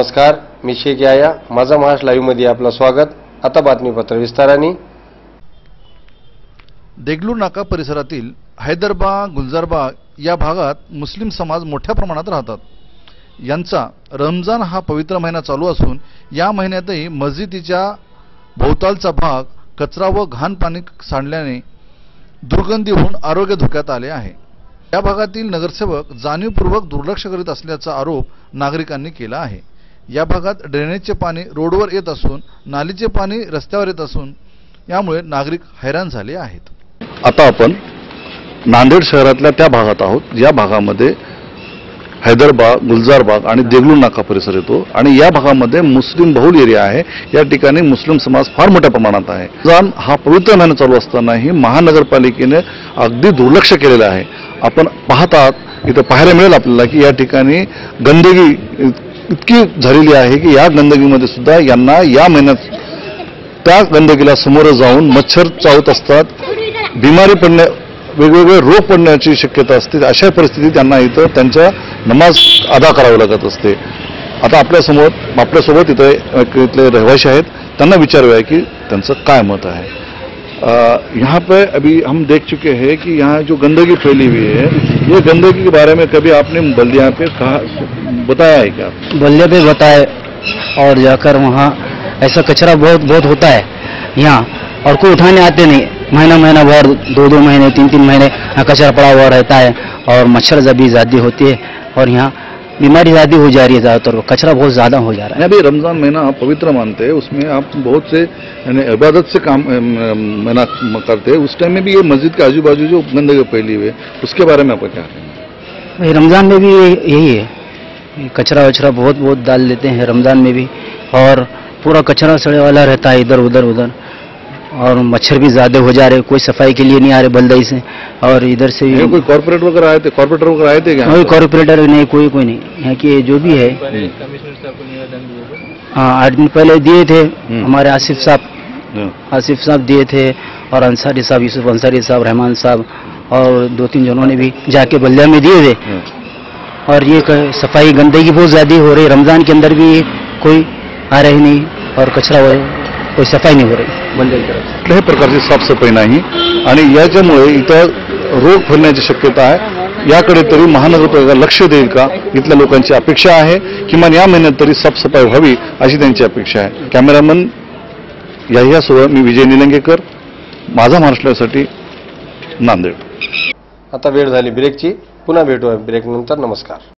नमस्कार मी शेख याया माझा महाराष्ट्र लाईव्हमध्ये आपलं स्वागत. आता बातमीपत्र विस्ताराने. देगलूर नाका परिसरातील हैदरबाग गुलजारबाग या भागात मुस्लिम समाज मोठ्या प्रमाणात राहतात. यांचा रमजान हा पवित्र महिना चालू असून या महिन्यातही मस्जिदीच्या भोवतालचा भाग कचरा व घाण पाणी सांडल्याने दुर्गंधी होऊन आरोग्य धोक्यात आले आहे. या भागातील नगरसेवक जाणीवपूर्वक दुर्लक्ष करीत असल्याचा आरोप नागरिकांनी केला आहे. या भागात ड्रेनेजचे पाणी रोडवर येत असून नालीचे पाणी रस्त्यावर येत असून यामुळे नागरिक हैराण झाले आहेत. आता आपण नांदेड शहरातल्या त्या भागात आहोत. या भागामध्ये हैदरबाग गुलजारबाग आणि देगलूर नाका परिसर येतो. आणि या भागामध्ये मुस्लिम बहुल एरिया आहे. या ठिकाणी मुस्लिम समाज फार मोठ्या प्रमाणात आहे. रमजान हा पवित्र महिना चालू असतानाही महानगरपालिकेने अगदी दुर्लक्ष केलेलं आहे. आपण पाहतात इथं पाहायला मिळेल आपल्याला की या ठिकाणी गंदगी इतकी झालेली आहे की या गंदगीमध्ये सुद्धा यांना या महिन्यात त्या गंदगीला समोर जाऊन मच्छर चावत असतात बिमारी पडण्या वेगवेगळे रोग पडण्याची शक्यता असते अशा परिस्थितीत त्यांना इथं त्यांच्या नमाज अदा करावी लागत असते. आता आपल्यासमोर आपल्यासोबत इथं इथले रहिवासी आहेत त्यांना विचारूया की त्यांचं काय मत आहे. यहाँ पे अभी हम देख चुके हैं कि यहाँ जो गंदगी फैली हुई है, ये गंदगी के बारे में कभी आपने बल्दिया पे कहा, बताया है क्या? बल्दिया पे बताए और जाकर वहाँ ऐसा कचरा बहुत बहुत होता है यहाँ और कोई उठाने आते नहीं। महीना महीना भर, दो दो महीने, तीन तीन महीने यहाँ कचरा पड़ा हुआ रहता है और मच्छर जबी ज़्यादा होती है और यहाँ बीमारी ज़्यादा हो जा रही है ज़्यादातर कचरा बहुत ज़्यादा हो जा रहा है। अभी रमज़ान महीना आप पवित्र मानते हैं उसमें आप बहुत से इबादत से काम मना करते हैं उस टाइम में भी ये मस्जिद के आजू बाजू जो गंदगी फैली हुई है उसके बारे में आपका क्या है ये रमज़ान में भी यही है। कचरा वचरा बहुत बहुत डाल देते हैं रमज़ान में भी और पूरा कचरा सड़े वाला रहता है इधर उधर उधर और मच्छर भी ज़्यादा हो जा रहे कोई सफ़ाई के लिए नहीं आ रहे बल्दई से। और इधर से कोई कॉर्पोरेट वगैरह आए थे? कॉर्पोरेटर वगैरह आए थे क्या? कोई कॉर्पोरेटर नहीं कोई कोई नहीं। यहाँ के जो भी है। हाँ आठ दिन पहले दिए थे। हमारे आसिफ साहब हाँ, आसिफ साहब दिए थे। और अंसारी साहब यूसुफ अंसारी साहब रहमान साहब और दो तीन जनों ने भी जाके बल्दिया में दिए थे। हाँ। और ये सफ़ाई गंदगी बहुत ज़्यादा हो रही है। रमज़ान के अंदर भी कोई आ रही नहीं और कचरा हो। कोई सफाई नहीं हो रही से। कुठल्याही प्रकारची साफसफाई नाही. आणि याच्यामुळे इथं रोग फैलण्याची शक्यता आहे. याकडे तरी महानगरपालिका लक्ष देईल का? इथल्या लोकांची अपेक्षा आहे. किमान या महिन्यात तरी साफसफाई व्हावी अशी त्यांची अपेक्षा आहे. कॅमेरामन याह्यासोबत मी विजय निलंगेकर. माझा महाराष्ट्रासाठी नांदेड. आता वेळ झाली ब्रेकची. पुन्हा भेटूया ब्रेकनंतर. नमस्कार.